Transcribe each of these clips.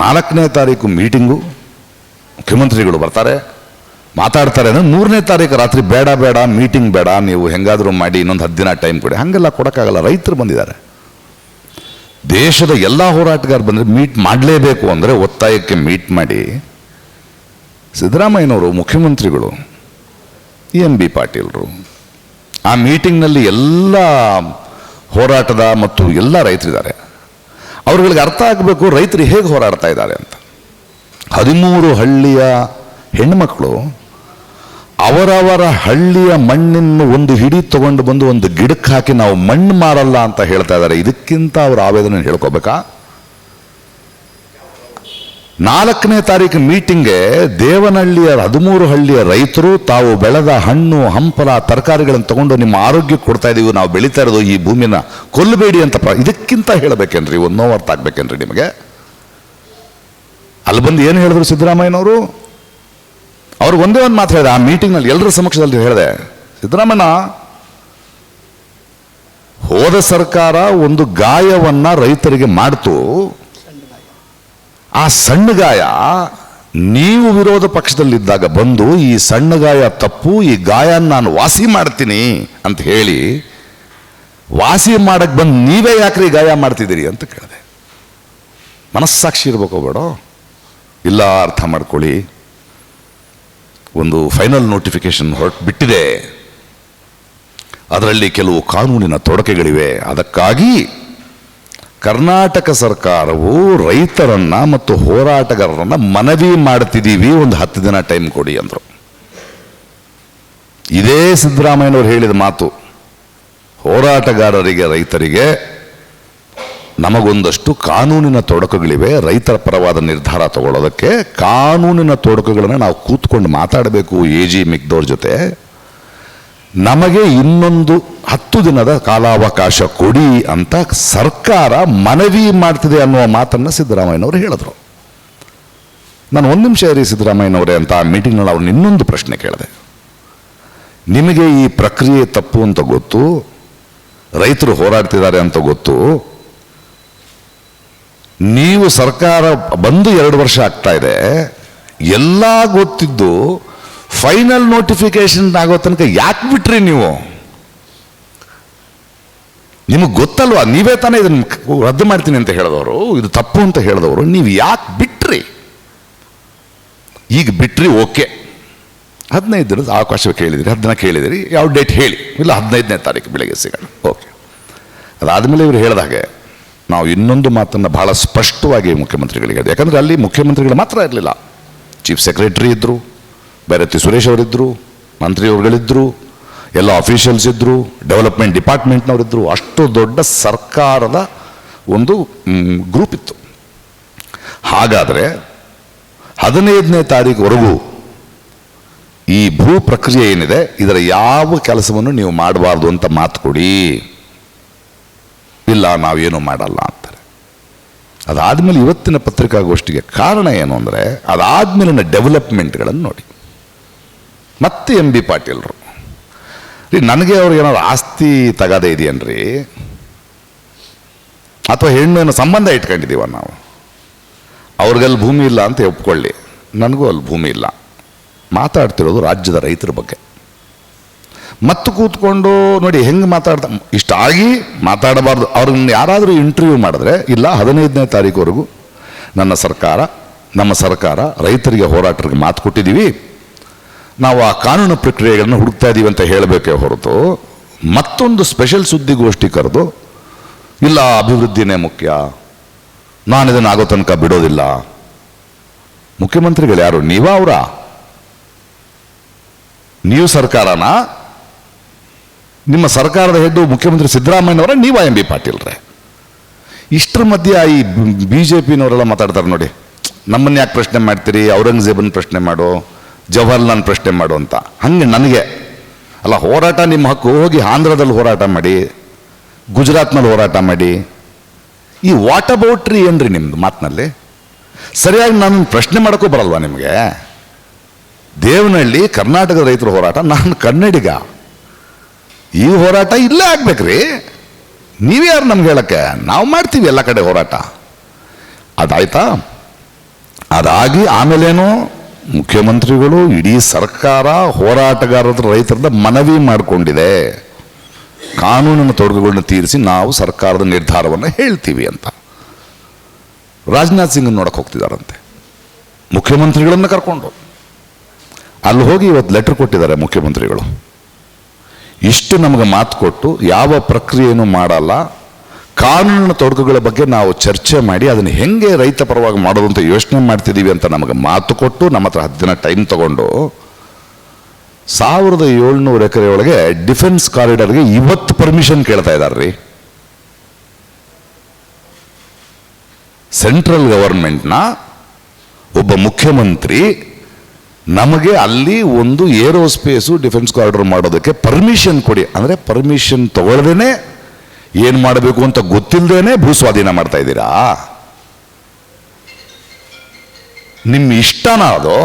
ನಾಲ್ಕನೇ ತಾರೀಕು ಮೀಟಿಂಗು, ಮುಖ್ಯಮಂತ್ರಿಗಳು ಬರ್ತಾರೆ, ಮಾತಾಡ್ತಾರೆ ಅಂದರೆ ಮೂರನೇ ತಾರೀಕು ರಾತ್ರಿ ಬೇಡ ಬೇಡ, ಮೀಟಿಂಗ್ ಬೇಡ, ನೀವು ಹೆಂಗಾದರೂ ಮಾಡಿ, ಇನ್ನೊಂದು ಹತ್ತು ದಿನ ಟೈಮ್ ಕೊಡಿ. ಹಾಗೆಲ್ಲ ಕೊಡೋಕ್ಕಾಗಲ್ಲ, ರೈತರು ಬಂದಿದ್ದಾರೆ. ದೇಶದ ಎಲ್ಲ ಹೋರಾಟಗಾರರು ಬಂದರೆ ಮೀಟ್ ಮಾಡಲೇಬೇಕು ಅಂದರೆ ಒತ್ತಾಯಕ್ಕೆ ಮೀಟ್ ಮಾಡಿ, ಸಿದ್ದರಾಮಯ್ಯನವರು, ಮುಖ್ಯಮಂತ್ರಿಗಳು, ಎಂ ಬಿ ಪಾಟೀಲರು, ಆ ಮೀಟಿಂಗ್ನಲ್ಲಿ ಎಲ್ಲ ಹೋರಾಟದ ಮತ್ತು ಎಲ್ಲ ರೈತರಿದ್ದಾರೆ. ಅವ್ರುಗಳಿಗೆ ಅರ್ಥ ಆಗಬೇಕು, ರೈತರು ಹೇಗೆ ಹೋರಾಡ್ತಾ ಇದ್ದಾರೆ ಅಂತ. ಹದಿಮೂರು ಹಳ್ಳಿಯ ಹೆಣ್ಮಕ್ಳು ಅವರವರ ಹಳ್ಳಿಯ ಮಣ್ಣನ್ನು ಒಂದು ಹಿಡಿ ತಗೊಂಡು ಬಂದು ಒಂದು ಗಿಡಕ್ಕೆ ಹಾಕಿ ನಾವು ಮಣ್ಣು ಮಾರಲ್ಲ ಅಂತ ಹೇಳ್ತಾ ಇದ್ದಾರೆ. ಇದಕ್ಕಿಂತ ಅವ್ರ ಆವೇದನೆ ಹೇಳ್ಕೋಬೇಕಾ ನಾಲ್ಕನೇ ತಾರೀಕು ಮೀಟಿಂಗ್ಗೆ ದೇವನಹಳ್ಳಿಯ ಹದಿಮೂರು ಹಳ್ಳಿಯ ರೈತರು, ತಾವು ಬೆಳೆದ ಹಣ್ಣು, ಹಂಪಲ, ತರಕಾರಿಗಳನ್ನು ತಗೊಂಡು ನಿಮ್ಮ ಆರೋಗ್ಯ ಕೊಡ್ತಾ ಇದೀವಿ, ನಾವು ಬೆಳೀತಾ ಇರೋದು ಈ ಭೂಮಿನ ಕೊಲ್ಲಬೇಡಿ ಅಂತ ಇದಕ್ಕಿಂತ ಹೇಳಬೇಕೇನ್ರಿ, ಒಂದು ನೋವು ಅರ್ಥ ಆಗ್ಬೇಕೇನ್ರಿ ನಿಮಗೆ? ಅಲ್ಲಿ ಬಂದು ಏನು ಹೇಳಿದ್ರು ಸಿದ್ದರಾಮಯ್ಯನವರು? ಅವ್ರಿಗೆ ಒಂದೇ ಒಂದು ಮಾತು ಹೇಳಿದೆ, ಆ ಮೀಟಿಂಗ್ನಲ್ಲಿ ಎಲ್ಲರ ಸಮಕ್ಷದಲ್ಲಿ ಹೇಳಿದೆ ಸಿದ್ದರಾಮಯ್ಯ ಹೋದ ಸರ್ಕಾರ ಒಂದು ಗಾಯವನ್ನು ರೈತರಿಗೆ ಮಾಡ್ತು ಆ ಸಣ್ಣ ಗಾಯ ನೀವು ವಿರೋಧ ಪಕ್ಷದಲ್ಲಿದ್ದಾಗ ಬಂದು ಈ ಸಣ್ಣ ಗಾಯ ತಪ್ಪು, ಈ ಗಾಯ ನಾನು ವಾಸಿ ಮಾಡ್ತೀನಿ ಅಂತ ಹೇಳಿ ವಾಸಿ ಮಾಡಕ್ಕೆ ಬಂದು ನೀವೇ ಯಾಕ್ರಿ ಗಾಯ ಮಾಡ್ತಿದ್ದೀರಿ ಅಂತ ಕೇಳಿದೆ. ಮನಸ್ಸಾಕ್ಷಿ ಇರಬೇಕು ಬೇಡ? ಇಲ್ಲ, ಅರ್ಥ ಮಾಡ್ಕೊಳ್ಳಿ. ಒಂದು ಫೈನಲ್ ನೋಟಿಫಿಕೇಶನ್ ಹೊರಟು ಬಿಟ್ಟಿದೆ. ಅದರಲ್ಲಿ ಕೆಲವು ಕಾನೂನಿನ ತೊಡಕೆಗಳಿವೆ. ಅದಕ್ಕಾಗಿ ಕರ್ನಾಟಕ ಸರ್ಕಾರವು ರೈತರನ್ನ ಮತ್ತು ಹೋರಾಟಗಾರರನ್ನ ಮನವಿ ಮಾಡ್ತಿದ್ದೀವಿ ಒಂದು ಹತ್ತು ದಿನ ಟೈಮ್ ಕೊಡಿ ಅಂದರು. ಇದೇ ಸಿದ್ದರಾಮಯ್ಯನವರು ಹೇಳಿದ ಮಾತು, ಹೋರಾಟಗಾರರಿಗೆ, ರೈತರಿಗೆ ನಮಗೊಂದಷ್ಟು ಕಾನೂನಿನ ತೊಡಕುಗಳಿವೆ, ರೈತರ ಪರವಾದ ನಿರ್ಧಾರ ತಗೊಳ್ಳೋದಕ್ಕೆ ಕಾನೂನಿನ ತೊಡಕುಗಳನ್ನು ನಾವು ಕೂತ್ಕೊಂಡು ಮಾತಾಡಬೇಕು, ಎ ಜಿ ಮಿಗ್ದವ್ರ ಜೊತೆ. ನಮಗೆ ಇನ್ನೊಂದು ಹತ್ತು ದಿನದ ಕಾಲಾವಕಾಶ ಕೊಡಿ ಅಂತ ಸರ್ಕಾರ ಮನವಿ ಮಾಡ್ತಿದೆ ಅನ್ನುವ ಮಾತನ್ನು ಸಿದ್ದರಾಮಯ್ಯನವರು ಹೇಳಿದ್ರು. ನಾನು ಒಂದು ನಿಮಿಷ ಇರಿ ಸಿದ್ದರಾಮಯ್ಯನವರೇ ಅಂತ ಆ ಮೀಟಿಂಗ್ನಲ್ಲಿ ಅವ್ರನ್ನ ಇನ್ನೊಂದು ಪ್ರಶ್ನೆ ಕೇಳಿದೆ. ನಿಮಗೆ ಈ ಪ್ರಕ್ರಿಯೆ ತಪ್ಪು ಅಂತ ಗೊತ್ತು? ರೈತರು ಹೋರಾಡ್ತಿದ್ದಾರೆ ಅಂತ ಗೊತ್ತು? ನೀವು ಸರ್ಕಾರ ಬಂದು ಎರಡು ವರ್ಷ ಆಗ್ತಾ ಇದೆ. ಎಲ್ಲ ಗೊತ್ತಿದ್ದು ಫೈನಲ್ ನೋಟಿಫಿಕೇಶನ್ ಆಗೋ ತನಕ ಯಾಕೆ ಬಿಟ್ರಿ ನೀವು? ನಿಮಗೆ ಗೊತ್ತಲ್ವಾ? ನೀವೇ ತಾನೇ ಇದನ್ನು ರದ್ದು ಮಾಡ್ತೀನಿ ಅಂತ ಹೇಳಿದವರು, ಇದು ತಪ್ಪು ಅಂತ ಹೇಳಿದವರು, ನೀವು ಯಾಕೆ ಬಿಟ್ರಿ? ಈಗ ಬಿಟ್ರಿ ಓಕೆ. ಹದಿನೈದು ದಿನದ ಅವಕಾಶ ಕೇಳಿದಿರಿ, ಹತ್ತು ದಿನ ಕೇಳಿದಿರಿ, ಯಾವ ಡೇಟ್ ಹೇಳಿ. ಇಲ್ಲ, ಹದಿನೈದನೇ ತಾರೀಕು ಬೆಳಗ್ಗೆ ಸಿಗೋಣ. ಓಕೆ. ಅದಾದಮೇಲೆ ಇವರು ಹೇಳಿದ ಹಾಗೆ, ನಾವು ಇನ್ನೊಂದು ಮಾತನ್ನು ಬಹಳ ಸ್ಪಷ್ಟವಾಗಿ ಮುಖ್ಯಮಂತ್ರಿಗಳಿಗೆ ಹೇಳಿದೆ ಯಾಕಂದರೆ ಅಲ್ಲಿ ಮುಖ್ಯಮಂತ್ರಿಗಳು ಮಾತ್ರ ಇರಲಿಲ್ಲ. ಚೀಫ್ ಸೆಕ್ರೆಟರಿ ಇದ್ದರು ಭೈರತಿ ಸುರೇಶ್ ಅವರಿದ್ದರು ಮಂತ್ರಿಯವರುಗಳಿದ್ದರು ಎಲ್ಲ ಅಫಿಷಿಯಲ್ಸ್ ಇದ್ದರು ಡೆವಲಪ್ಮೆಂಟ್ ಡಿಪಾರ್ಟ್ಮೆಂಟ್ನವರಿದ್ದರು ಅಷ್ಟು ದೊಡ್ಡ ಸರ್ಕಾರದ ಒಂದು ಗ್ರೂಪ್ ಇತ್ತು. ಹಾಗಾದರೆ ಹದಿನೈದನೇ ತಾರೀಕುವರೆಗೂ ಈ ಭೂ ಪ್ರಕ್ರಿಯೆ ಏನಿದೆ, ಇದರ ಯಾವ ಕೆಲಸವನ್ನು ನೀವು ಮಾಡಬಾರ್ದು ಅಂತ ಮಾತು ಕೊಡಿ. ಇಲ್ಲ, ನಾವೇನು ಮಾಡಲ್ಲ ಅಂತಾರೆ. ಅದಾದಮೇಲೆ ಇವತ್ತಿನ ಪತ್ರಿಕಾಗೋಷ್ಠಿಗೆ ಕಾರಣ ಏನು ಅಂದರೆ, ಅದಾದಮೇಲಿನ ಡೆವಲಪ್ಮೆಂಟ್ಗಳನ್ನು ನೋಡಿ. ಮತ್ತೆ ಎಂ ಬಿ ಪಾಟೀಲ್ರು ರೀ ನನಗೆ ಅವ್ರಿಗೆ ಏನಾದ್ರು ಆಸ್ತಿ ತಗಾದೆ ಇದೆಯನ್ರಿ? ಅಥವಾ ಹೆಣ್ಣು ಏನೋ ಸಂಬಂಧ ಇಟ್ಕೊಂಡಿದ್ದೀವ ನಾವು? ಅವ್ರಿಗಲ್ಲಿ ಭೂಮಿ ಇಲ್ಲ ಅಂತ ಒಪ್ಕೊಳ್ಳಿ. ನನಗೂ ಅಲ್ಲಿ ಭೂಮಿ ಇಲ್ಲ. ಮಾತಾಡ್ತಿರೋದು ರಾಜ್ಯದ ರೈತರ ಬಗ್ಗೆ. ಮತ್ತು ಕೂತ್ಕೊಂಡು ನೋಡಿ ಹೆಂಗೆ ಮಾತಾಡ್ತಾ ಇಷ್ಟಾಗಿ ಮಾತಾಡಬಾರ್ದು. ಅವ್ರನ್ನ ಯಾರಾದರೂ ಇಂಟರ್ವ್ಯೂ ಮಾಡಿದ್ರೆ, ಇಲ್ಲ, ಹದಿನೈದನೇ ತಾರೀಕುವರೆಗೂ ನನ್ನ ಸರ್ಕಾರ, ನಮ್ಮ ಸರ್ಕಾರ ರೈತರಿಗೆ ಹೋರಾಟರಿಗೆ ಮಾತು ಕೊಟ್ಟಿದ್ದೀವಿ. ನಾವು ಆ ಕಾನೂನು ಪ್ರಕ್ರಿಯೆಗಳನ್ನು ಹುಡುಕ್ತಾ ಇದ್ದೀವಿ ಅಂತ ಹೇಳಬೇಕೇ ಹೊರತು ಮತ್ತೊಂದು ಸ್ಪೆಷಲ್ ಸುದ್ದಿಗೋಷ್ಠಿ ಕರೆದು, ಇಲ್ಲ, ಅಭಿವೃದ್ಧಿನೇ ಮುಖ್ಯ, ನಾನು ಇದನ್ನು ಆಗೋ ತನಕ ಬಿಡೋದಿಲ್ಲ. ಮುಖ್ಯಮಂತ್ರಿಗಳು ಯಾರು? ನೀವಾ ಅವರ? ನೀವು ಸರ್ಕಾರನ? ನಿಮ್ಮ ಸರ್ಕಾರದ ಹೆಡ್ಡು ಮುಖ್ಯಮಂತ್ರಿ ಸಿದ್ದರಾಮಯ್ಯನವರ, ನೀವಾ ಎಂ ಬಿ ಪಾಟೀಲ್ರೆ? ಇಷ್ಟರ ಮಧ್ಯೆ ಈ ಬಿ ಜೆ ಪಿನವರೆಲ್ಲ ಮಾತಾಡ್ತಾರೆ ನೋಡಿ. ನಮ್ಮನ್ನು ಯಾಕೆ ಪ್ರಶ್ನೆ ಮಾಡ್ತೀರಿ? ಔರಂಗಜೇಬನ್ ಪ್ರಶ್ನೆ ಮಾಡು. ಜವಾಹರ್ಲಾಲ್ ಪ್ರಶ್ನೆ ಮಾಡು ಅಂತ. ಹಂಗೆ ನನಗೆ. ಅಲ್ಲ, ಹೋರಾಟ ನಿಮ್ಮ ಹಕ್ಕು. ಹೋಗಿ ಆಂಧ್ರದಲ್ಲಿ ಹೋರಾಟ ಮಾಡಿ, ಗುಜರಾತ್ನಲ್ಲಿ ಹೋರಾಟ ಮಾಡಿ. ಈ ವಾಟ್ ಅಬೌಟ್ ರೀ ಏನ್ರಿ ನಿಮ್ಮದು ಮಾತಿನಲ್ಲಿ? ಸರಿಯಾಗಿ ನಾನು ಪ್ರಶ್ನೆ ಮಾಡೋಕ್ಕೂ ಬರಲ್ವಾ ನಿಮಗೆ? ದೇವನಹಳ್ಳಿ, ಕರ್ನಾಟಕದ ರೈತರ ಹೋರಾಟ. ನಾನು ಕನ್ನಡಿಗ. ಈ ಹೋರಾಟ ಇಲ್ಲೇ ಆಗ್ಬೇಕ್ರಿ. ನೀವ್ಯಾರು ನಮ್ಗೆ ಹೇಳಕ್ಕೆ? ನಾವು ಮಾಡ್ತೀವಿ ಎಲ್ಲ ಕಡೆ ಹೋರಾಟ. ಅದಾಯ್ತಾ? ಅದಾಗಿ ಆಮೇಲೇನು? ಮುಖ್ಯಮಂತ್ರಿಗಳು ಇಡೀ ಸರ್ಕಾರ ಹೋರಾಟಗಾರರ ರೈತರದ ಮನವಿ ಮಾಡಿಕೊಂಡಿದೆ. ಕಾನೂನಿನ ತೊಡಗುಗಳನ್ನ ತೀರಿಸಿ ನಾವು ಸರ್ಕಾರದ ನಿರ್ಧಾರವನ್ನು ಹೇಳ್ತೀವಿ ಅಂತ. ರಾಜನಾಥ್ ಸಿಂಗ್ ನೋಡಕ್ಕೆ ಹೋಗ್ತಿದಾರಂತೆ. ಮುಖ್ಯಮಂತ್ರಿಗಳನ್ನು ಕರ್ಕೊಂಡು. ಅಲ್ಲಿ ಹೋಗಿ ಇವತ್ತು ಲೆಟರ್ ಕೊಟ್ಟಿದ್ದಾರೆ ಮುಖ್ಯಮಂತ್ರಿಗಳು. ಇಷ್ಟು ನಮಗೆ ಮಾತು ಕೊಟ್ಟು ಯಾವ ಪ್ರಕ್ರಿಯೆಯನ್ನು ಮಾಡಲ್ಲ. ಕಾನೂನಿನ ತೊಡಕುಗಳ ಬಗ್ಗೆ ನಾವು ಚರ್ಚೆ ಮಾಡಿ ಅದನ್ನು ಹೆಂಗೆ ರೈತ ಪರವಾಗಿ ಮಾಡೋದು ಅಂತ ಯೋಚನೆ ಮಾಡ್ತಿದ್ದೀವಿ ಅಂತ ನಮಗೆ ಮಾತು ಕೊಟ್ಟು ನಮ್ಮ ಹತ್ರ ಹತ್ತು ದಿನ ಟೈಮ್ ತಗೊಂಡು ಸಾವಿರದ ಏಳ್ನೂರು ಎಕರೆ ಒಳಗೆ ಡಿಫೆನ್ಸ್ ಕಾರಿಡಾರ್ಗೆ ಇವತ್ತು ಪರ್ಮಿಷನ್ ಕೇಳ್ತಾ ಇದ್ದಾರೆ ರೀ. ಸೆಂಟ್ರಲ್ ಗವರ್ಮೆಂಟ್ನ ಒಬ್ಬ ಮುಖ್ಯಮಂತ್ರಿ ನಮಗೆ ಅಲ್ಲಿ ಒಂದು ಏರೋಸ್ಪೇಸು ಡಿಫೆನ್ಸ್ ಕಾರಿಡಾರ್ ಮಾಡೋದಕ್ಕೆ ಪರ್ಮಿಷನ್ ಕೊಡಿ. ಅಂದರೆ ಪರ್ಮಿಷನ್ ತಗೊಳ್ದೇನೆ ಏನು ಮಾಡಬೇಕು ಅಂತ ಗೊತ್ತಿಲ್ಲದೇನೆ ಭೂಸ್ವಾಧೀನ ಮಾಡ್ತಾ ಇದ್ದೀರಾ? ನಿಮ್ಮ ಇಷ್ಟನ ಅದು?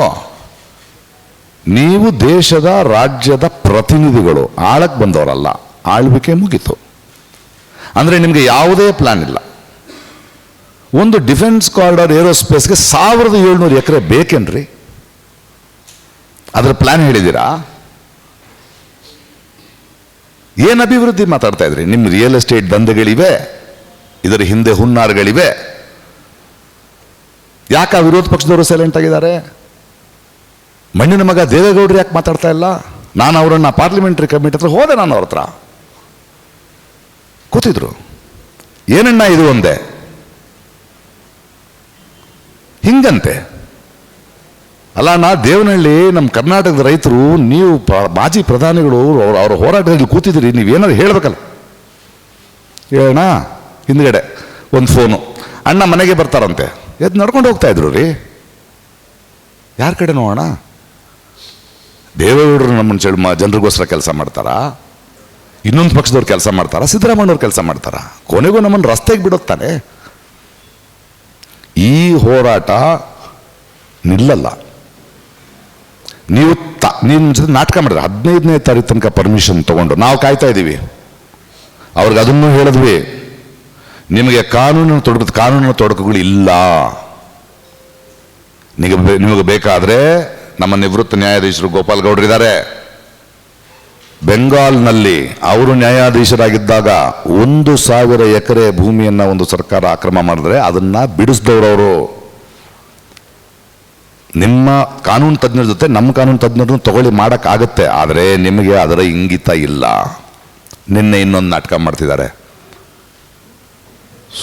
ನೀವು ದೇಶದ ರಾಜ್ಯದ ಪ್ರತಿನಿಧಿಗಳು, ಆಳಕ್ಕೆ ಬಂದವರಲ್ಲ, ಆಳ್ವಿಕೆ ಮುಗೀತು. ಅಂದರೆ ನಿಮಗೆ ಯಾವುದೇ ಪ್ಲಾನ್ ಇಲ್ಲ. ಒಂದು ಡಿಫೆನ್ಸ್ ಕಾರಿಡಾರ್ ಏರೋಸ್ಪೇಸ್ಗೆ ಸಾವಿರದ ಏಳ್ನೂರು ಎಕರೆ ಬೇಕೇನ್ರಿ? ಅದರ ಪ್ಲಾನ್ ಹೇಳಿದ್ದೀರಾ? ಏನು ಅಭಿವೃದ್ಧಿ ಮಾತಾಡ್ತಾ ಇದ್ರಿ? ನಿಮ್ಮ ರಿಯಲ್ ಎಸ್ಟೇಟ್ ದಂಧೆಗಳಿವೆ ಇದರ ಹಿಂದೆ ಹುನ್ನಾರಗಳಿವೆ. ಯಾಕೆ ವಿರೋಧ ಪಕ್ಷದವರು ಸೈಲೆಂಟ್ ಆಗಿದ್ದಾರೆ? ಮಣ್ಣಿನ ಮಗ ದೇವೇಗೌಡರು ಯಾಕೆ ಮಾತಾಡ್ತಾ ಇಲ್ಲ? ನಾನು ಅವರನ್ನ ಪಾರ್ಲಿಮೆಂಟ್ರಿ ಕಮಿಟಿ ಹತ್ರ ಹೋದೆ ನಾನು ಅವ್ರ ಹತ್ರ ಕೂತಿದ್ರು. ಏನಣ್ಣ ಇದು ಒಂದೇ? ಹಿಂಗಂತೆ. ಅಲ್ಲ, ನಾ ದೇವನಹಳ್ಳಿ ನಮ್ಮ ಕರ್ನಾಟಕದ ರೈತರು, ನೀವು ಮಾಜಿ ಪ್ರಧಾನಿಗಳು ಅವ್ರ ಹೋರಾಟದಲ್ಲಿ ಕೂತಿದ್ದೀರಿ ನೀವೇನಾದ್ರು ಹೇಳಬೇಕಲ್ಲ? ಹೇಳೋಣ ಹಿಂದ್ಗಡೆ, ಒಂದು ಫೋನು ಅಣ್ಣ ಮನೆಗೆ ಬರ್ತಾರಂತೆ. ಎದ್ದು ನಡ್ಕೊಂಡು ಹೋಗ್ತಾ ಇದ್ರು ರೀ. ಯಾರ ಕಡೆ ನೋಡೋಣ ದೇವೇಗೌಡರು ನಮ್ಮನ್ನು ಚೆಲ್ ಜನರಿಗೋಸ್ಕರ ಕೆಲಸ ಮಾಡ್ತಾರಾ? ಇನ್ನೊಂದು ಪಕ್ಷದವ್ರು ಕೆಲಸ ಮಾಡ್ತಾರಾ? ಸಿದ್ದರಾಮಯ್ಯವ್ರು ಕೆಲಸ ಮಾಡ್ತಾರಾ? ಕೊನೆಗೂ ನಮ್ಮನ್ನು ರಸ್ತೆಗೆ ಬಿಡುತ್ತಾನೆ ಈ ಹೋರಾಟ ನಿಲ್ಲಲ್ಲ. ನೀವು ತ ನಿಮ್ಮ ಜೊತೆ ನಾಟಕ ಮಾಡಿದ್ರೆ ಹದಿನೈದನೇ ತಾರೀಕು ತನಕ ಪರ್ಮಿಷನ್ ತೊಗೊಂಡು. ನಾವು ಕಾಯ್ತಾ ಇದ್ದೀವಿ. ಅವ್ರಿಗೆ ಅದನ್ನು ಹೇಳಿದ್ವಿ. ನಿಮಗೆ ಕಾನೂನಿನ ತೊಡಕ, ಕಾನೂನಿನ ತೊಡಕುಗಳು ಇಲ್ಲ. ನಿಮಗೆ ನಿಮಗೆ ಬೇಕಾದರೆ ನಮ್ಮ ನಿವೃತ್ತ ನ್ಯಾಯಾಧೀಶರು ಗೋಪಾಲ್ ಗೌಡ್ರು ಇದ್ದಾರೆ. ಬೆಂಗಾಲ್ನಲ್ಲಿ ಅವರು ನ್ಯಾಯಾಧೀಶರಾಗಿದ್ದಾಗ ಒಂದು ಸಾವಿರ ಎಕರೆ ಭೂಮಿಯನ್ನು ಒಂದು ಸರ್ಕಾರ ಆಕ್ರಮ ಮಾಡಿದ್ರೆ ಅದನ್ನು ಬಿಡಿಸಿದವರು ನಿಮ್ಮ ಕಾನೂನು ತಜ್ಞರ ಜೊತೆ ನಮ್ಮ ಕಾನೂನು ತಜ್ಞರನ್ನು ತಗೊಳ್ಳಿ ಮಾಡೋಕ್ಕಾಗತ್ತೆ ಆದರೆ ನಿಮಗೆ ಅದರ ಇಂಗಿತ ಇಲ್ಲ. ನಿನ್ನೆ ಇನ್ನೊಂದು ನಾಟಕ ಮಾಡ್ತಿದ್ದಾರೆ.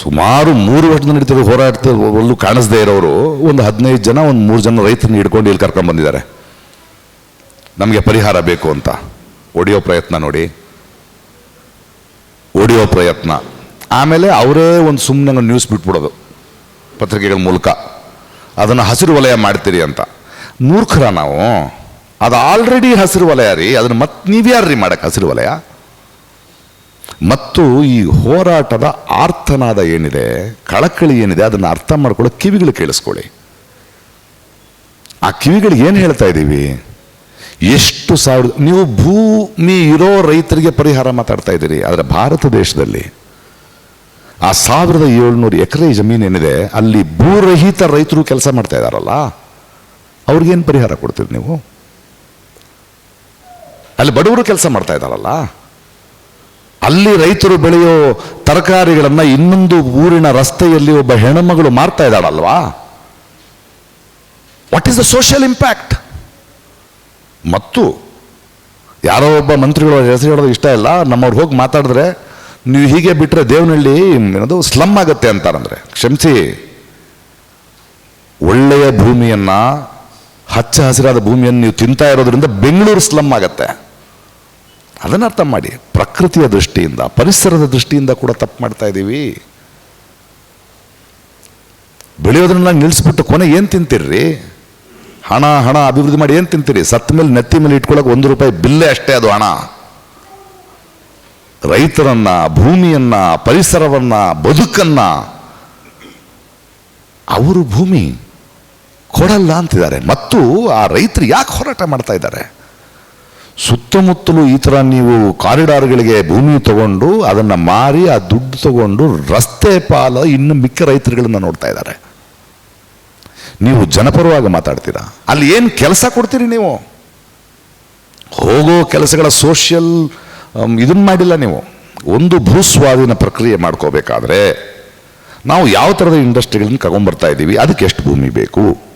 ಸುಮಾರು ಮೂರು ವರ್ಷದ ನಡೀತಿರೋ ಹೋರಾಟದಲ್ಲೂ ಕಾಣಿಸದೇ ಇರೋರು ಒಂದು ಹದಿನೈದು ಜನ, ಒಂದು ಮೂರು ಜನ ರೈತರನ್ನ ಹಿಡ್ಕೊಂಡು ಇಲ್ಲಿ ಕರ್ಕೊಂಡು ಬಂದಿದ್ದಾರೆ. ನಮಗೆ ಪರಿಹಾರ ಬೇಕು ಅಂತ. ಒಡೆಯೋ ಪ್ರಯತ್ನ ನೋಡಿ. ಒಡೆಯೋ ಪ್ರಯತ್ನ. ಆಮೇಲೆ ಅವರೇ ಒಂದು ಸುಮ್ಮನೆ ನ್ಯೂಸ್ ಬಿಟ್ಬಿಡೋದು, ಪತ್ರಿಕೆಗಳ ಮೂಲಕ. ಅದನ್ನು ಹಸಿರು ವಲಯ ಮಾಡ್ತೀರಿ ಅಂತ. ಮೂರ್ಖರ ನಾವು. ಅದು ಆಲ್ರೆಡಿ ಹಸಿರು ವಲಯ ರೀ, ಅದನ್ನು ಮತ್ತೆ ನೀವ್ಯಾರ್ರಿ ಮಾಡಕ್ಕೆ ಹಸಿರು ವಲಯ? ಮತ್ತು ಈ ಹೋರಾಟದ ಆರ್ಥನಾದ ಏನಿದೆ, ಕಳಕಳಿ ಏನಿದೆ, ಅದನ್ನು ಅರ್ಥ ಮಾಡ್ಕೊಳ್ಳೋ ಕಿವಿಗಳು ಕೇಳಿಸ್ಕೊಳ್ಳಿ. ಆ ಕಿವಿಗಳು ಏನು ಹೇಳ್ತಾ ಇದ್ದೀವಿ ಎಷ್ಟು ಸಾವಿರ, ನೀವು ಭೂಮಿ ಇರೋ ರೈತರಿಗೆ ಪರಿಹಾರ ಮಾತಾಡ್ತಾ ಇದ್ದೀರಿ, ಆದರೆ ಭಾರತ ದೇಶದಲ್ಲಿ ಆ ಸಾವಿರದ ಏಳ್ನೂರು ಎಕರೆ ಜಮೀನೇನಿದೆ ಅಲ್ಲಿ ಭೂರಹಿತ ರೈತರು ಕೆಲಸ ಮಾಡ್ತಾ ಇದ್ದಾರಲ್ಲ ಅವ್ರಿಗೇನು ಪರಿಹಾರ ಕೊಡ್ತೀರಿ ನೀವು? ಅಲ್ಲಿ ಬಡವರು ಕೆಲಸ ಮಾಡ್ತಾ ಇದ್ದಾರಲ್ಲ ಅಲ್ಲಿ ರೈತರು ಬೆಳೆಯೋ ತರಕಾರಿಗಳನ್ನು ಇನ್ನೊಂದು ಊರಿನ ರಸ್ತೆಯಲ್ಲಿ ಒಬ್ಬ ಹೆಣ್ಣುಮಗಳು ಮಾರ್ತಾ ಇದ್ದಾಳಲ್ವಾ what is the social impact ಮತ್ತು ಯಾರೋ ಒಬ್ಬ ಮಂತ್ರಿಗಳು ಹೆಸರು ಹೇಳೋದು ಇಷ್ಟ ಇಲ್ಲ, ನಮ್ಮವ್ರು ಹೋಗಿ ಮಾತಾಡಿದ್ರೆ ನೀವು ಹೀಗೆ ಬಿಟ್ಟರೆ ದೇವನಹಳ್ಳಿ ಏನದು ಸ್ಲಮ್ ಆಗುತ್ತೆ ಅಂತಾರಂದ್ರೆ. ಕ್ಷಮಿಸಿ. ಒಳ್ಳೆಯ ಭೂಮಿಯನ್ನ, ಹಚ್ಚ ಹಸಿರಾದ ಭೂಮಿಯನ್ನು ನೀವು ತಿಂತಾ ಇರೋದ್ರಿಂದ ಬೆಂಗಳೂರು ಸ್ಲಮ್ ಆಗತ್ತೆ. ಅದನ್ನ ಅರ್ಥ ಮಾಡಿ. ಪ್ರಕೃತಿಯ ದೃಷ್ಟಿಯಿಂದ, ಪರಿಸರದ ದೃಷ್ಟಿಯಿಂದ ಕೂಡ ತಪ್ಪು ಮಾಡ್ತಾ ಇದ್ದೀವಿ ಬೆಳೆಯೋದನ್ನ ನಿಲ್ಲಿಸ್ಬಿಟ್ಟು ಕೊನೆ ಏನು ತಿಂತೀರ್ರಿ? ಹಣ ಹಣ ಅಭಿವೃದ್ಧಿ ಮಾಡಿ ಏನು ತಿಂತೀರಿ? ಸತ್ತ ಮೇಲೆ ನೆತ್ತಿ ಮೇಲೆ ಇಟ್ಕೊಳ್ಳೋಕೆ ಒಂದು ರೂಪಾಯಿ ಬಿಲ್ಲೇ ಅಷ್ಟೇ ಅದು ಹಣ. ರೈತರನ್ನ, ಭೂಮಿಯನ್ನ, ಪರಿಸರವನ್ನ, ಬದುಕನ್ನ. ಅವರು ಭೂಮಿ ಕೊಡಲ್ಲ ಅಂತಿದ್ದಾರೆ. ಮತ್ತು ಆ ರೈತರು ಯಾಕೆ ಹೋರಾಟ ಮಾಡ್ತಾ ಇದ್ದಾರೆ? ಸುತ್ತಮುತ್ತಲು ಈ ಥರ ನೀವು ಕಾರಿಡಾರ್ಗಳಿಗೆ ಭೂಮಿ ತಗೊಂಡು ಅದನ್ನು ಮಾರಿ, ಆ ದುಡ್ಡು ತಗೊಂಡು ರಸ್ತೆ ಪಾಲ ಇನ್ನು ಮಿಕ್ಕ ರೈತರುಗಳನ್ನು ನೋಡ್ತಾ ಇದ್ದಾರೆ. ನೀವು ಜನಪರವಾಗಿ ಮಾತಾಡ್ತೀರಾ? ಅಲ್ಲಿ ಏನು ಕೆಲಸ ಕೊಡ್ತೀರಿ ನೀವು? ಹೋಗೋ ಕೆಲಸಗಳ ಸೋಷಿಯಲ್ ಇದನ್ನ ಮಾಡಿಲ್ಲ ನೀವು. ಒಂದು ಭೂಸ್ವಾಧೀನ ಪ್ರಕ್ರಿಯೆ ಮಾಡ್ಕೋಬೇಕಾದ್ರೆ ನಾವು ಯಾವ ಥರದ ಇಂಡಸ್ಟ್ರಿಗಳನ್ನ ತಗೊಂಡ್ಬರ್ತಾ ಇದ್ದೀವಿ, ಅದಕ್ಕೆ ಎಷ್ಟು ಭೂಮಿ ಬೇಕು?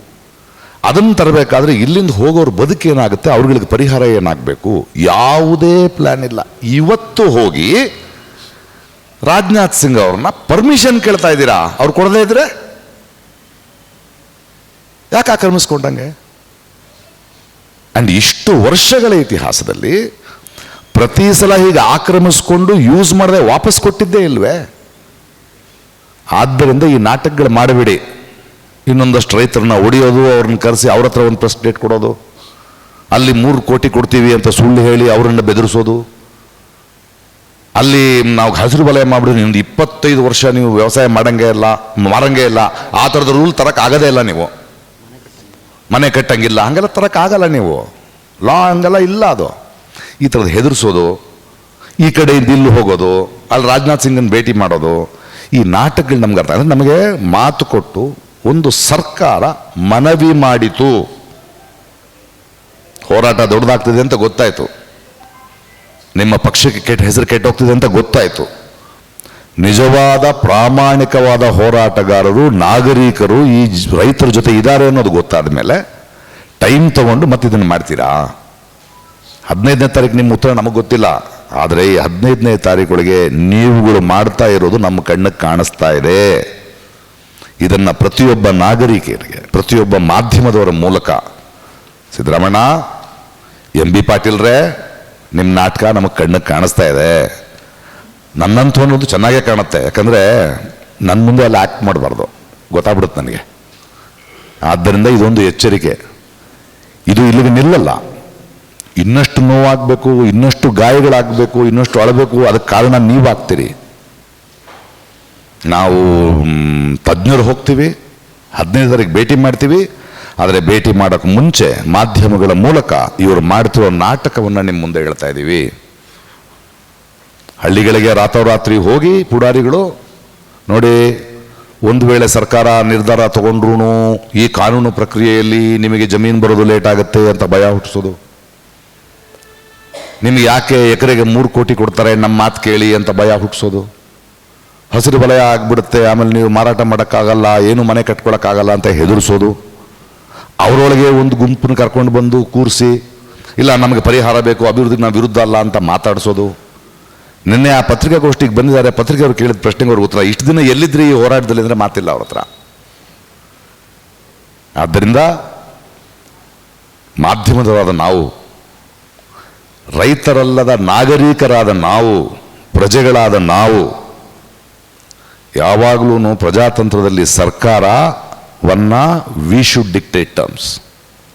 ಅದನ್ನು ತರಬೇಕಾದ್ರೆ ಇಲ್ಲಿಂದ ಹೋಗೋರು ಬದುಕೇನಾಗುತ್ತೆ ಅವ್ರುಗಳಿಗೆ ಪರಿಹಾರ ಏನಾಗಬೇಕು? ಯಾವುದೇ ಪ್ಲ್ಯಾನ್ ಇಲ್ಲ. ಇವತ್ತು ಹೋಗಿ ರಾಜನಾಥ್ ಸಿಂಗ್ ಅವ್ರನ್ನ ಪರ್ಮಿಷನ್ ಕೇಳ್ತಾ ಇದ್ದೀರಾ? ಅವ್ರು ಕೊಡದೇ ಇದ್ರೆ? ಯಾಕೆ ಆಕ್ರಮಿಸ್ಕೊಂಡಂಗೆ? ಅಂಡ್ ಇಷ್ಟು ವರ್ಷಗಳ ಇತಿಹಾಸದಲ್ಲಿ ಪ್ರತಿ ಸಲ ಹೀಗೆ ಆಕ್ರಮಿಸ್ಕೊಂಡು ಯೂಸ್ ಮಾಡದೆ ವಾಪಸ್ ಕೊಟ್ಟಿದ್ದೇ ಇಲ್ವೇ? ಆದ್ದರಿಂದ ಈ ನಾಟಕಗಳು ಮಾಡಬೇಡಿ. ಇನ್ನೊಂದಷ್ಟು ರೈತರನ್ನ ಹೊಡೆಯೋದು, ಅವ್ರನ್ನ ಕರೆಸಿ ಅವ್ರ ಹತ್ರ ಒಂದು ಫಸ್ಟ್ ಡೇಟ್ ಕೊಡೋದು. ಅಲ್ಲಿ ಮೂರು ಕೋಟಿ ಕೊಡ್ತೀವಿ ಅಂತ ಸುಳ್ಳು ಹೇಳಿ ಅವರನ್ನು ಬೆದರಿಸೋದು. ಅಲ್ಲಿ ನಾವು ಹಸಿರು ವಲಯ ಮಾಡಿಬಿಡಿ ನಿಮ್ದು ಇಪ್ಪತ್ತೈದು ವರ್ಷ ನೀವು ವ್ಯವಸಾಯ ಮಾಡಂಗೆ ಇಲ್ಲ, ಮಾರಂಗೆ ಇಲ್ಲ, ಆ ಥರದ ರೂಲ್ ತರಕ್ಕೆ ಆಗದೇ ಇಲ್ಲ ನೀವು. ಮನೆ ಕಟ್ಟಂಗಿಲ್ಲ, ಹಂಗೆಲ್ಲ ತರಕ್ಕಾಗಲ್ಲ ನೀವು. ಲಾ ಹಂಗೆಲ್ಲ ಇಲ್ಲ ಅದು. ಈ ಥರದ್ದು ಹೆದರ್ಸೋದು, ಈ ಕಡೆ ಇಲ್ಲಿ ಹೋಗೋದು, ಅಲ್ಲಿ ರಾಜನಾಥ್ ಸಿಂಗನ್ನು ಭೇಟಿ ಮಾಡೋದು, ಈ ನಾಟಕಗಳು ನಮ್ಗೆ ಅರ್ಥ ಅಂದರೆ ನಮಗೆ ಮಾತು ಕೊಟ್ಟು ಒಂದು ಸರ್ಕಾರ ಮನವಿ ಮಾಡಿತು. ಹೋರಾಟ ದೊಡ್ಡದಾಗ್ತದೆ ಅಂತ ಗೊತ್ತಾಯಿತು. ನಿಮ್ಮ ಪಕ್ಷಕ್ಕೆ ಕೆಟ್ಟ ಹೆಸರು ಕೆಟ್ಟೋಗ್ತಿದೆ ಅಂತ ಗೊತ್ತಾಯಿತು. ನಿಜವಾದ, ಪ್ರಾಮಾಣಿಕವಾದ ಹೋರಾಟಗಾರರು, ನಾಗರಿಕರು ಈ ರೈತರ ಜೊತೆ ಇದ್ದಾರೆ ಅನ್ನೋದು ಗೊತ್ತಾದ ಮೇಲೆ ಟೈಮ್ ತಗೊಂಡು ಮತ್ತೆ ಇದನ್ನು ಮಾಡ್ತೀರಾ? ಹದಿನೈದನೇ ತಾರೀಕು ನಿಮ್ಮ ಉತ್ತರ ನಮಗೆ ಗೊತ್ತಿಲ್ಲ. ಆದರೆ ಈ ಹದಿನೈದನೇ ತಾರೀಕೊಳಗೆ ನೀವುಗಳು ಮಾಡ್ತಾ ಇರೋದು ನಮ್ಮ ಕಣ್ಣಿಗೆ ಕಾಣಿಸ್ತಾ ಇದೆ. ಇದನ್ನು ಪ್ರತಿಯೊಬ್ಬ ನಾಗರಿಕರಿಗೆ, ಪ್ರತಿಯೊಬ್ಬ ಮಾಧ್ಯಮದವರ ಮೂಲಕ. ಸಿದ್ದರಾಮಣ್ಣ, ಎಂ ಬಿ ಪಾಟೀಲ್ರೇ ನಿಮ್ಮ ನಾಟಕ ನಮಗೆ ಕಣ್ಣಿಗೆ ಕಾಣಿಸ್ತಾ ಇದೆ. ನನ್ನಂತೂ ಅನ್ನೋದು ಚೆನ್ನಾಗೇ ಕಾಣುತ್ತೆ. ಯಾಕಂದರೆ ನನ್ನ ಮುಂದೆ ಅಲ್ಲಿ ಆ್ಯಕ್ಟ್ ಮಾಡಬಾರ್ದು. ಗೊತ್ತಾಗ್ಬಿಡುತ್ತೆ ನನಗೆ. ಆದ್ದರಿಂದ ಇದೊಂದು ಎಚ್ಚರಿಕೆ. ಇದು ಇಲ್ಲಿಗೆ ನಿಲ್ಲಲ್ಲ. ಇನ್ನಷ್ಟು ನೋವಾಗಬೇಕು, ಇನ್ನಷ್ಟು ಗಾಯಗಳಾಗಬೇಕು, ಇನ್ನಷ್ಟು ಅಳಬೇಕು, ಅದಕ್ಕೆ ಕಾರಣ ನೀವಾಗ್ತೀರಿ. ನಾವು ತಜ್ಞರು ಹೋಗ್ತೀವಿ, ಹದಿನೈದು ತಾರೀಕು ಭೇಟಿ ಮಾಡ್ತೀವಿ, ಆದರೆ ಭೇಟಿ ಮಾಡೋಕ್ಕೆ ಮುಂಚೆ ಮಾಧ್ಯಮಗಳ ಮೂಲಕ ಇವರು ಮಾಡ್ತಿರೋ ನಾಟಕವನ್ನು ನಿಮ್ಮ ಮುಂದೆ ಹೇಳ್ತಾ ಇದ್ದೀವಿ. ಹಳ್ಳಿಗಳಿಗೆ ರಾತ್ರೋರಾತ್ರಿ ಹೋಗಿ ಪುಡಾರಿಗಳು, ನೋಡಿ, ಒಂದು ವೇಳೆ ಸರ್ಕಾರ ನಿರ್ಧಾರ ತಗೊಂಡ್ರೂ ಈ ಕಾನೂನು ಪ್ರಕ್ರಿಯೆಯಲ್ಲಿ ನಿಮಗೆ ಜಮೀನು ಬರೋದು ಲೇಟ್ ಆಗುತ್ತೆ ಅಂತ ಭಯ ಹುಟ್ಟಿಸೋದು. ನಿಮ್ಗೆ ಯಾಕೆ ಎಕರೆಗೆ ಮೂರು ಕೋಟಿ ಕೊಡ್ತಾರೆ? ನಮ್ಮ ಮಾತು ಕೇಳಿ ಅಂತ ಭಯ ಹುಟ್ಟಿಸೋದು ಹಸಿರು ವಲಯ ಆಗಿಬಿಡುತ್ತೆ, ಆಮೇಲೆ ನೀವು ಮಾರಾಟ ಮಾಡೋಕ್ಕಾಗಲ್ಲ, ಏನು ಮನೆ ಕಟ್ಕೊಳಕ್ಕಾಗಲ್ಲ ಅಂತ ಹೆದರಿಸೋದು. ಅವರೊಳಗೆ ಒಂದು ಗುಂಪನ್ನು ಕರ್ಕೊಂಡು ಬಂದು ಕೂರಿಸಿ, ಇಲ್ಲ ನಮಗೆ ಪರಿಹಾರ ಬೇಕು, ಅಭಿವೃದ್ಧಿಗೆ ನಾವು ವಿರುದ್ಧ ಅಲ್ಲ ಅಂತ ಮಾತಾಡಿಸೋದು. ನಿನ್ನೆ ಆ ಪತ್ರಿಕಾಗೋಷ್ಠಿಗೆ ಬಂದಿದ್ದಾರೆ, ಪತ್ರಿಕೆಯವರು ಕೇಳಿದ ಪ್ರಶ್ನೆಗೆ ಅವ್ರಿಗೆ ಉತ್ತರ, ಇಷ್ಟು ದಿನ ಎಲ್ಲಿದ್ರಿ ಈ ಹೋರಾಟದಲ್ಲಿ ಅಂದರೆ ಮಾತಿಲ್ಲ ಅವ್ರ ಹತ್ರ. ಆದ್ದರಿಂದ ಮಾಧ್ಯಮದವಾದ ನಾವು ರೈತರಲ್ಲದ ನಾಗರಿಕರಾದ ನಾವು, ಪ್ರಜೆಗಳಾದ ನಾವು ಯಾವಾಗಲೂ ಪ್ರಜಾತಂತ್ರದಲ್ಲಿ ಸರ್ಕಾರವನ್ನ ವಿ ಶುಡ್ ಡಿಕ್ಟೇಟ್ ಟರ್ಮ್ಸ್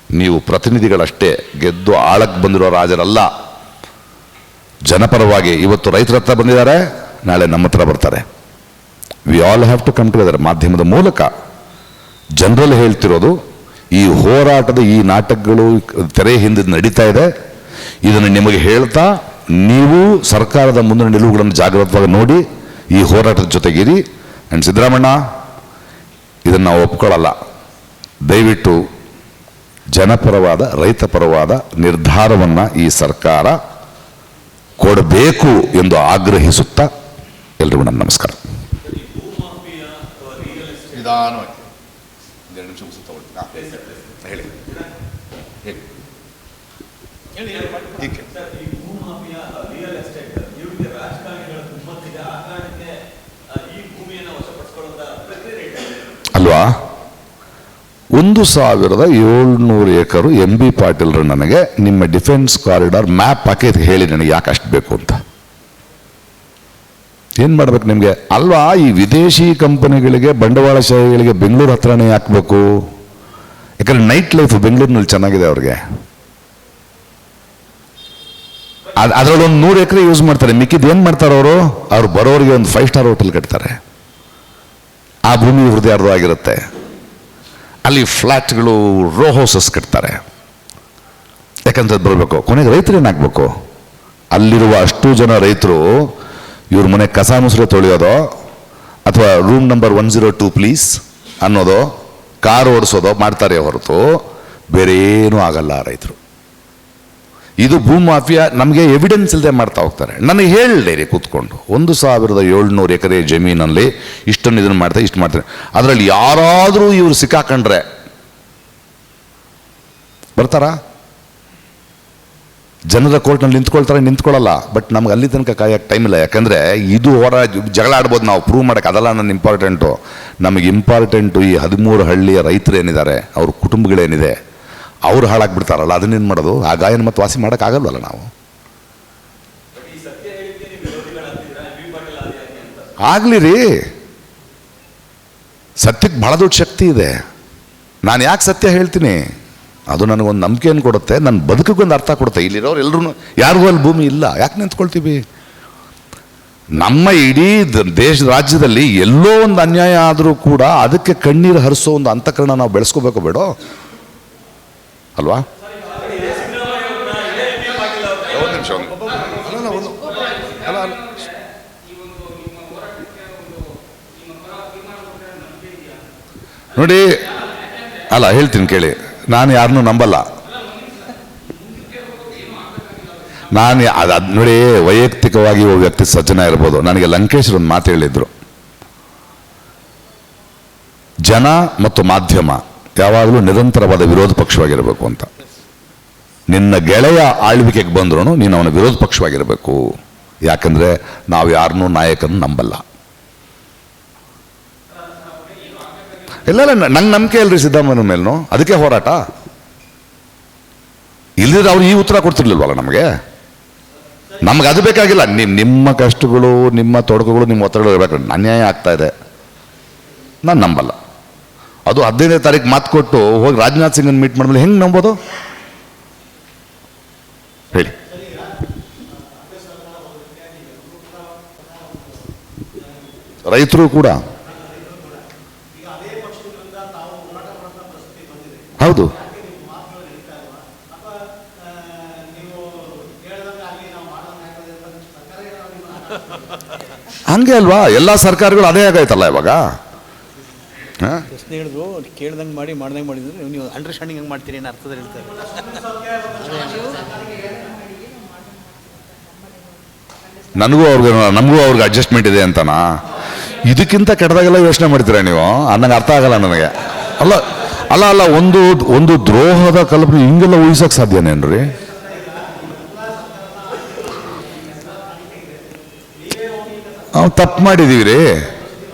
ನೀವು ಪ್ರತಿನಿಧಿಗಳಷ್ಟೇ ಗೆದ್ದು ಆಳಕ್ಕೆ ಬಂದಿರೋ ರಾಜರಲ್ಲ. ಜನಪರವಾಗಿ ಇವತ್ತು ರೈತರ ಹತ್ರ ಬಂದಿದ್ದಾರೆ, ನಾಳೆ ನಮ್ಮ ಹತ್ರ ಬರ್ತಾರೆ. We all have to come together ಮಾಧ್ಯಮದ ಮೂಲಕ ಜನರಲ್ಲಿ ಹೇಳ್ತಿರೋದು, ಈ ಹೋರಾಟದ ಈ ನಾಟಕಗಳು ತೆರೆ ಹಿಂದೆ ನಡೀತಾ ಇದೆ. ಇದನ್ನು ನಿಮಗೆ ಹೇಳ್ತಾ ನೀವು ಸರ್ಕಾರದ ಮುಂದಿನ ನಿಲುವುಗಳನ್ನು ಜಾಗೃತವಾಗಿ ನೋಡಿ ಈ ಹೋರಾಟದ ಜೊತೆಗಿರಿ. ಆ್ಯಂಡ್ ಸಿದ್ದರಾಮಣ್ಣ, ಇದನ್ನು ನಾವು ಒಪ್ಕೊಳ್ಳಲ್ಲ. ದಯವಿಟ್ಟು ಜನಪರವಾದ, ರೈತಪರವಾದ ನಿರ್ಧಾರವನ್ನು ಈ ಸರ್ಕಾರ ಕೊಡಬೇಕು ಎಂದು ಆಗ್ರಹಿಸುತ್ತಾ ಎಲ್ರಿಗೂ ನನ್ನ ನಮಸ್ಕಾರ. ನಿಧಾನವಾಗಿ. ಹೇಳಿ. ಹೇಳಿ. ಅಲ್ವಾ? ಒಂದು ಸಾವಿರದ ಏಳ್ನೂರು ಏಕರು ಎಂ ಬಿ ಪಾಟೀಲ್ರು ನನಗೆ ನಿಮ್ಮ ಡಿಫೆನ್ಸ್ ಕಾರಿಡಾರ್ ಮ್ಯಾಪ್ ಹಾಕಿ ಹೇಳಿ ನನಗೆ ಯಾಕೆ ಅಷ್ಟು ಬೇಕು ಅಂತ? ಏನು ಮಾಡ್ಬೇಕು ನಿಮಗೆ? ಅಲ್ವಾ ಈ ವಿದೇಶಿ ಕಂಪನಿಗಳಿಗೆ ಬಂಡವಾಳಶಾಹಿಗಳಿಗೆ ಬೆಂಗಳೂರು ಹತ್ರನೇ ಹಾಕ್ಬೇಕು ಯಾಕಂದ್ರೆ ನೈಟ್ ಲೈಫ್ ಬೆಂಗಳೂರಿನಲ್ಲಿ ಚೆನ್ನಾಗಿದೆ ಅವ್ರಿಗೆ. ಅದ್- ಅದರಲ್ಲಿ ಒಂದು ನೂರು ಎಕರೆ ಯೂಸ್ ಮಾಡ್ತಾರೆ. ಮಿಕ್ಕಿದ್ದು ಏನು ಮಾಡ್ತಾರೆ ಅವರು? ಅವ್ರು ಬರೋರಿಗೆ ಒಂದು ಫೈವ್ ಸ್ಟಾರ್ ಹೋಟೆಲ್ ಕಟ್ತಾರೆ. ಆ ಭೂಮಿ ಇವ್ರದ್ದು ಆಗಿರುತ್ತೆ. ಅಲ್ಲಿ ಫ್ಲ್ಯಾಟ್ಗಳು ರೋ ಹೌಸಸ್ ಕಟ್ತಾರೆ. ಯಾಕಂತ ಬರಬೇಕು? ಕೊನೆಗೆ ರೈತರು ಏನಾಗಬೇಕು ಅಲ್ಲಿರುವ ಅಷ್ಟು ಜನ ರೈತರು ಇವ್ರ ಮನೆ ಕಸ ಮುಸುರೆ ತೊಳೆಯೋದು, ಅಥವಾ room number one zero two please ಅನ್ನೋದು, ಕಾರ್ ಓಡಿಸೋದೋ ಮಾಡ್ತಾರೆ ಹೊರತು ಬೇರೆ ಏನೂ ಆಗಲ್ಲ ರೈತರು. ಇದು ಭೂ ಮಾಫಿಯಾ, ನಮಗೆ ಎವಿಡೆನ್ಸ್ ಇಲ್ಲದೆ ಮಾಡ್ತಾ ಹೋಗ್ತಾರೆ. ನನಗೆ ಹೇಳಲೇರಿ ಕೂತ್ಕೊಂಡು. ಒಂದು ಸಾವಿರದ ಏಳ್ನೂರು ಎಕರೆ ಜಮೀನಲ್ಲಿ ಇಷ್ಟನ್ನು ಇದನ್ನು ಮಾಡ್ತಾರೆ ಇಷ್ಟು ಮಾಡ್ತಾರೆ. ಅದರಲ್ಲಿ ಯಾರಾದರೂ ಇವರು ಸಿಕ್ಕಾಕೊಂಡ್ರೆ ಬರ್ತಾರಾ? ಜನರ ಕೋರ್ಟ್ನಲ್ಲಿ ನಿಂತ್ಕೊಳ್ತಾರೆ ನಿಂತ್ಕೊಳ್ಳಲ್ಲ ಬಟ್ ನಮ್ಗೆ ಅಲ್ಲಿ ತನಕ ಕಾಯಕ್ಕೆ ಟೈಮ್ ಇಲ್ಲ. ಯಾಕಂದರೆ ಇದು ಹೊರ, ಜಗಳ ಆಡ್ಬೋದು ನಾವು. ಪ್ರೂವ್ ಮಾಡೋಕ್ಕೆ ಅದಲ್ಲ ನನ್ನ ಇಂಪಾರ್ಟೆಂಟು ನಮಗೆ ಇಂಪಾರ್ಟೆಂಟು ಈ ಹದಿಮೂರು ಹಳ್ಳಿಯ ರೈತರೇನಿದ್ದಾರೆ ಅವ್ರ ಕುಟುಂಬಗಳೇನಿದೆ. ಅವ್ರು ಹಾಳಾಗ್ಬಿಡ್ತಾರಲ್ಲ ಅದನ್ನೇನು ಮಾಡೋದು? ಆ ಗಾಯನ ಮತ್ತು ವಾಸಿ ಮಾಡೋಕ್ಕಾಗಲ್ವಲ್ಲ ನಾವು? ಆಗಲಿ ರೀ. ಸತ್ಯಕ್ಕೆ ಬಹಳ ದೊಡ್ಡ ಶಕ್ತಿ ಇದೆ. ನಾನು ಯಾಕೆ ಸತ್ಯ ಹೇಳ್ತೀನಿ? ಅದು ನನಗೊಂದು ನಂಬಿಕೆಯನ್ನು ಕೊಡುತ್ತೆ ನನ್ನ ಬದುಕಿಗೊಂದು ಅರ್ಥ ಕೊಡುತ್ತೆ. ಇಲ್ಲಿರೋರು ಎಲ್ಲರೂ ಯಾರಿಗೂ ಅಲ್ಲಿ ಭೂಮಿ ಇಲ್ಲ. ಯಾಕೆ ನಿಂತ್ಕೊಳ್ತೀವಿ? ನಮ್ಮ ಇಡೀ ದೇಶ, ರಾಜ್ಯದಲ್ಲಿ ಎಲ್ಲೋ ಒಂದು ಅನ್ಯಾಯ ಆದರೂ ಕೂಡ ಅದಕ್ಕೆ ಕಣ್ಣೀರು ಹರಿಸೋ ಒಂದು ಅಂತಃಕರಣ ನಾವು ಬೆಳೆಸ್ಕೋಬೇಕು ಬೇಡೋ? ಅಲ್ವಾ? ಒಂದು ನಿಮಿಷ ಒಂದು- ಅಲ್ಲಲ್ಲ, ಒಂದು- ಅಲ್ಲ, ಅಲ್ಲ. ನೋಡಿ ಅಲ್ಲ ಹೇಳ್ತೀನಿ ಕೇಳಿ. ನಾನು ಯಾರನ್ನು ನಂಬಲ್ಲ. ನಾನು ಅದು ಅದು ನೋಡಿ ವೈಯಕ್ತಿಕವಾಗಿ ಒಬ್ಬ ವ್ಯಕ್ತಿ ಸಜ್ಜನ ಇರ್ಬೋದು. ನನಗೆ ಲಂಕೇಶ್ರು ಒಂದು ಮಾತು ಹೇಳಿದ್ರು. ಜನ ಮತ್ತು ಮಾಧ್ಯಮ. ಯಾವಾಗಲೂ ನಿರಂತರವಾದ ವಿರೋಧ ಪಕ್ಷವಾಗಿರಬೇಕು ಅಂತ. ನಿನ್ನ ಗೆಳೆಯ ಆಳ್ವಿಕೆಗೆ ಬಂದ್ರೂ ನೀನು ಅವನ ವಿರೋಧ ಪಕ್ಷವಾಗಿರಬೇಕು. ಯಾಕಂದರೆ ನಾವು ಯಾರನ್ನೂ ನಾಯಕನ ನಂಬಲ್ಲ. ಇಲ್ಲ ಇಲ್ಲ ನಂಗೆ ನಂಬಿಕೆ ಇಲ್ಲರಿ ಸಿದ್ದಮ್ಮನ ಮೇಲೂ ಅದಕ್ಕೆ ಹೋರಾಟ. ಇಲ್ಲದಿದ್ರೆ ಅವ್ರು ಈ ಉತ್ತರ ಕೊಡ್ತಿರ್ಲಿಲ್ವಲ್ಲ ನಮಗೆ? ನಮ್ಗೆ ಅದು ಬೇಕಾಗಿಲ್ಲ. ನಿಮ್ಮ ನಿಮ್ಮ ಕಷ್ಟಗಳು, ನಿಮ್ಮ ತೊಡಕುಗಳು, ನಿಮ್ಮ ಒತ್ತಡಗಳು ಇರಬೇಕು. ಅನ್ಯಾಯ ಆಗ್ತಾ ಇದೆ. ನಾನು ನಂಬಲ್ಲ. ಅದು ಹದಿನೈದನೇ ತಾರೀಕು ಮಾತು ಕೊಟ್ಟು ಹೋಗಿ ರಾಜನಾಥ್ ಸಿಂಗನ್ನು ಮೀಟ್ ಮಾಡಿದ್ಮೇಲೆ ಹೆಂಗೆ ನಂಬೋದು? ಹೇಳಿ. ರೈತರು ಕೂಡ. ಹೌದು. ಹಂಗೆ ಅಲ್ವಾ? ಎಲ್ಲ ಸರ್ಕಾರಗಳು ಅದೇ ಆಗೈತಲ್ಲ ಇವಾಗ. ಪ್ರಶ್ನೆ ಹೇಳಿದ್ರು ಕೇಳ್ದಂಗೆ ಮಾಡಿ, ಮಾಡ್ದಂಗೆ ಮಾಡಿದ್ರು. ನೀವು ಅಂಡರ್ಸ್ಟ್ಯಾಂಡಿಂಗ್ ಹೆಂಗೆ ಮಾಡ್ತೀರಿ ಏನು ಅರ್ಥದಲ್ಲಿ ಹೇಳ್ತಾರೆ? ನನಗೂ ಅವ್ರಿಗೆ, ನಮಗೂ ಅವ್ರಿಗೆ ಅಡ್ಜಸ್ಟ್ಮೆಂಟ್ ಇದೆ ಅಂತನಾ? ಇದಕ್ಕಿಂತ ಕೆಟ್ಟದಾಗೆಲ್ಲ ಯೋಚನೆ ಮಾಡ್ತೀರಾ ನೀವು? ಅನ್ನಂಗೆ ಅರ್ಥ ಆಗಲ್ಲ ನನಗೆ ಅಲ್ಲ ಅಲ್ಲ ಅಲ್ಲ, ಒಂದು ಒಂದು ದ್ರೋಹದ ಕಲ್ಪನೆ ಹಿಂಗೆಲ್ಲ ಊಹಿಸೋಕೆ ಸಾಧ್ಯನೇನ್ರಿ ನಾವು ತಪ್ಪು ಮಾಡಿದ್ದೀವಿ ರೀ.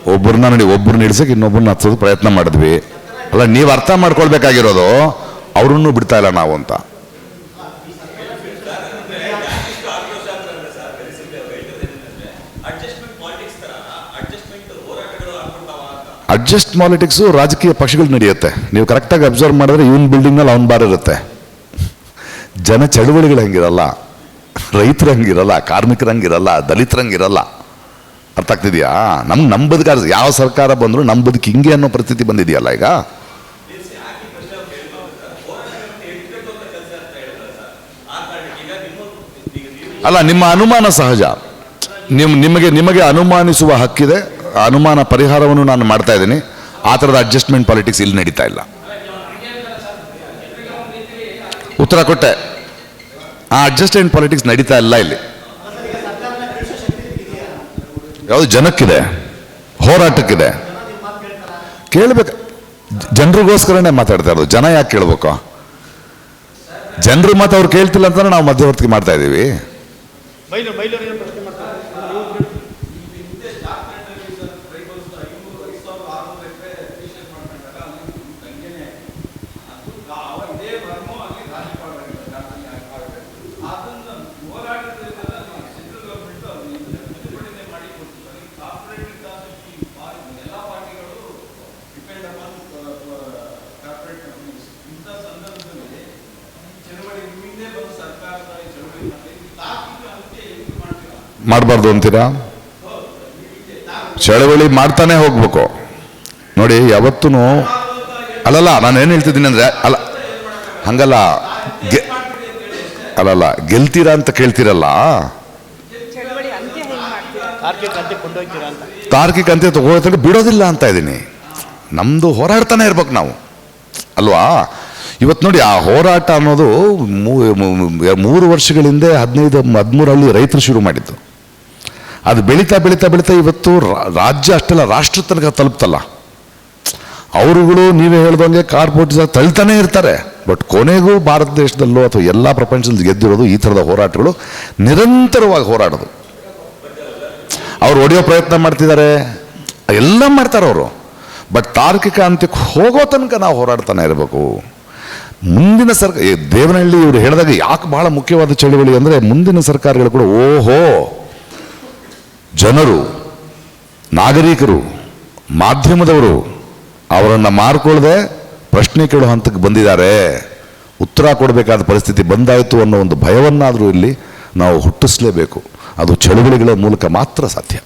ಒಬ್ಬರನ್ನ ನೋಡಿ ಒಬ್ಬರನ್ನ ಹಿಡ್ಸಕ್ಕೆ ಇನ್ನೊಬ್ಬರನ್ನ ಹಚ್ಚೋದು ಪ್ರಯತ್ನ ಮಾಡಿದ್ವಿ. ಅಲ್ಲ, ನೀವು ಅರ್ಥ ಮಾಡ್ಕೊಳ್ಬೇಕಾಗಿರೋದು ಅವ್ರನ್ನೂ ಬಿಡ್ತಾ ಇಲ್ಲ ನಾವು ಅಂತ. ಅಡ್ಜಸ್ಟ್ ಪಾಲಿಟಿಕ್ಸು ರಾಜಕೀಯ ಪಕ್ಷಗಳು ನಡೆಯುತ್ತೆ. ನೀವು ಕರೆಕ್ಟಾಗಿ ಅಬ್ಸರ್ವ್ ಮಾಡಿದ್ರೆ ಇವನ್ ಬಿಲ್ಡಿಂಗ್ನಲ್ಲಿ ಅವ್ನು ಬಾರ್ ಇರುತ್ತೆ. ಜನ ಚಳುವಳಿಗಳು ಹಂಗಿರಲ್ಲ. ರೈತರ ಹಂಗಿರಲ್ಲ, ಕಾರ್ಮಿಕರು ಹಂಗಿರಲ್ಲ. ಅರ್ಥ ಆಗ್ತಿದೆಯಾ? ನಮ್ಗೆ ನಮ್ಮ ಯಾವ ಸರ್ಕಾರ ಬಂದರೂ ನಮ್ಮ ಬದುಕು ಹಿಂಗೆ ಅನ್ನೋ ಪರಿಸ್ಥಿತಿ ಬಂದಿದೆಯಲ್ಲ ಈಗ? ಅಲ್ಲ, ನಿಮ್ಮ ಅನುಮಾನ ಸಹಜ. ನಿಮ್, ನಿಮಗೆ ನಿಮಗೆ ಅನುಮಾನಿಸುವ ಹಕ್ಕಿದೆ. ಅನುಮಾನ ಪರಿಹಾರವನ್ನು ನಾನು ಮಾಡ್ತಾ ಇದ್ದೀನಿ. ಆ ಥರದ ಅಡ್ಜಸ್ಟ್ಮೆಂಟ್ ಪಾಲಿಟಿಕ್ಸ್ ಇಲ್ಲಿ ನಡೀತಾ ಇಲ್ಲ. ಉತ್ತರ ಕೊಟ್ಟೆ. ಆ ಅಡ್ಜಸ್ಟ್ಮೆಂಟ್ ಪಾಲಿಟಿಕ್ಸ್ ನಡೀತಾ ಇಲ್ಲ ಇಲ್ಲಿ. ಯಾವುದು ಜನಕ್ಕಿದೆ? ಹೋರಾಟಕ್ಕಿದೆ? ಕೇಳಬೇಕು. ಜನರಿಗೋಸ್ಕರನೇ ಮಾತಾಡ್ತಾ ಇರೋದು. ಜನ ಯಾಕೆ ಕೇಳಬೇಕು? ಜನರು ಮಾತು ಅವ್ರು ಕೇಳ್ತಿಲ್ಲ ಅಂತಾನೆ ನಾವು ಮಧ್ಯವರ್ತಿ ಮಾಡ್ತಾ ಇದ್ದೀವಿ ಮಾಡಬಾರ್ದು ಅಂತೀರಾ? ಚಳವಳಿ ಮಾಡ್ತಾನೆ ಹೋಗ್ಬೇಕು. ನೋಡಿ ಯಾವತ್ತೂ ಅಲ್ಲಲ್ಲ, ನಾನು ಏನು ಹೇಳ್ತಿದ್ದೀನಿ ಅಂದರೆ, ಅಲ್ಲ, ಹಂಗಲ್ಲ, ಗೆ, ಅಲ್ಲಲ್ಲ, ಗೆಲ್ತೀರಾ ಅಂತ ಕೇಳ್ತೀರಲ್ಲ? ತಾರ್ಕಿಕ ಅಂತ ತಗೊಳ್ತಾರೆ ಬಿಡೋದಿಲ್ಲ ಅಂತ ಇದ್ದೀನಿ. ನಮ್ಮದು ಹೋರಾಡ್ತಾನೆ ಇರ್ಬೇಕು ನಾವು. ಅಲ್ವಾ? ಇವತ್ತು ನೋಡಿ, ಆ ಹೋರಾಟ ಅನ್ನೋದು ಮೂರು ವರ್ಷಗಳ ಹಿಂದೆ ಹದಿನೈದು ಹದಿಮೂರಲ್ಲಿ ರೈತರು ಶುರು ಮಾಡಿದ್ದು. ಅದು ಬೆಳೀತಾ ಬೆಳೀತಾ ಬೆಳೀತಾ ಇವತ್ತು ರಾಜ್ಯ ಅಷ್ಟೆಲ್ಲ ರಾಷ್ಟ್ರ ತನಕ ತಲುಪ್ತಲ್ಲ. ಅವರುಗಳು ನೀವೇ ಹೇಳ್ದಂಗೆ ಕಾರ್ಪೊರೇಟ್ ತಳ್ತಾನೆ ಇರ್ತಾರೆ. ಬಟ್ ಕೊನೆಗೂ ಭಾರತ ದೇಶದಲ್ಲೋ ಅಥವಾ ಎಲ್ಲ ಪ್ರಪಂಚದಲ್ಲಿ ಗೆದ್ದಿರೋದು ಈ ಥರದ ಹೋರಾಟಗಳು ನಿರಂತರವಾಗಿ ಹೋರಾಡೋದು. ಅವ್ರು ಹೊಡೆಯೋ ಪ್ರಯತ್ನ ಮಾಡ್ತಿದ್ದಾರೆ. ಎಲ್ಲ ಮಾಡ್ತಾರೆ ಅವರು. ಬಟ್ ತಾರ್ಕಿಕ ಅಂತ್ಯಕ್ಕೆ ಹೋಗೋ ತನಕ ನಾವು ಹೋರಾಡ್ತಾನೆ ಇರಬೇಕು. ಮುಂದಿನ ಸರ್ಕಾರ ದೇವನಹಳ್ಳಿ ಇವರು ಹೇಳಿದಾಗ ಯಾಕೆ ಬಹಳ ಮುಖ್ಯವಾದ ಚಳುವಳಿ ಅಂದರೆ ಮುಂದಿನ ಸರ್ಕಾರಗಳು ಕೂಡ ಓಹೋ ಜನರು, ನಾಗರಿಕರು, ಮಾಧ್ಯಮದವರು ಅವರನ್ನು ಮಾರ್ಕೊಳ್ಳದೆ ಪ್ರಶ್ನೆ ಕೇಳೋ ಹಂತಕ್ಕೆ ಬಂದಿದ್ದಾರೆ. ಉತ್ತರ ಕೊಡಬೇಕಾದ ಪರಿಸ್ಥಿತಿ ಬಂದಾಯಿತು ಅನ್ನೋ ಒಂದು ಭಯವನ್ನಾದರೂ ಇಲ್ಲಿ ನಾವು ಹುಟ್ಟಿಸಲೇಬೇಕು. ಅದು ಚಳುವಳಿಗಳ ಮೂಲಕ ಮಾತ್ರ ಸಾಧ್ಯ.